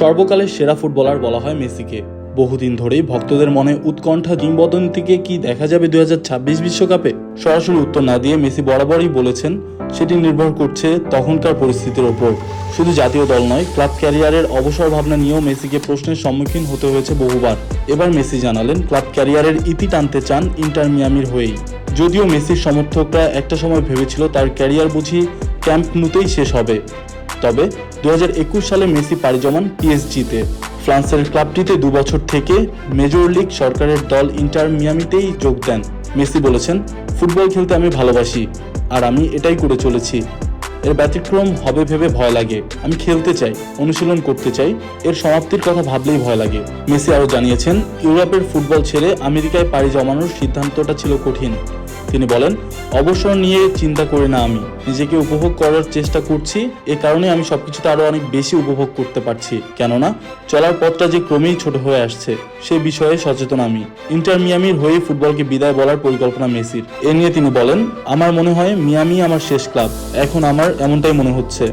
সর্বকালের সেরা ফুটবলার বলা হয় মেসিকে। বহুদিন ধরেই ভক্তদের মনে উৎকণ্ঠা কিংবদন্তিকে কি দেখা যাবে দুই বিশ্বকাপে? সরাসরি উত্তর না দিয়ে মেসি বরাবরই বলেছেন, সেটি নির্ভর করছে তখনকার পরিস্থিতির ওপর। শুধু জাতীয় দল নয়, ক্লাব ক্যারিয়ারের অবসর ভাবনা নিয়েও মেসিকে প্রশ্নের সম্মুখীন হতে হয়েছে বহুবার। এবার মেসি জানালেন, ক্লাব ক্যারিয়ারের ইতি টানতে চান ইন্টার মিয়ামির হয়েই। যদিও মেসির সমর্থকরা একটা সময় ভেবেছিল তার ক্যারিয়ার বুঝি ক্যাম্প নুতেই শেষ হবে। তবে দু হাজার একুশ সালে মেসি পাড়ি জমান পিএসজিতে। ফ্রান্সের ক্লাবটিতে দু বছর থেকে মেজর লিগ সরকারের দল ইন্টার মিয়ামিতেই যোগ দেন। মেসি বলেছেন, ফুটবল খেলতে আমি ভালোবাসি আর আমি এটাই করে চলেছি। এর ব্যতিক্রম হবে ভেবে ভয় লাগে। আমি খেলতে চাই, অনুশীলন করতে চাই, এর সমাপ্তির কথা ভাবলেই ভয় লাগে। মেসি আরও জানিয়েছেন, ইউরোপের ফুটবল ছেড়ে আমেরিকায় পাড়ি জমানোর সিদ্ধান্তটা ছিল কঠিন। তিনি বলেন, অবসর নিয়ে চিন্তা করি না আমি। নিজেকে উপভোগ করার চেষ্টা করছি। এ কারণে আমি সবকিছুতে আরও অনেক বেশি উপভোগ করতে পারছি। কেননা, চলার পথটা যে ক্রমেই ছোট হয়ে আসছে, সে বিষয়ে সচেতন আমি। ইন্টার মিয়ামির হয়ে ফুটবলকে বিদায় বলার পরিকল্পনা মেসির। এ নিয়ে তিনি বলেন, আমার মনে হয় মিয়ামি আমার শেষ ক্লাব। এখন আমার এমনটাই মনে হচ্ছে।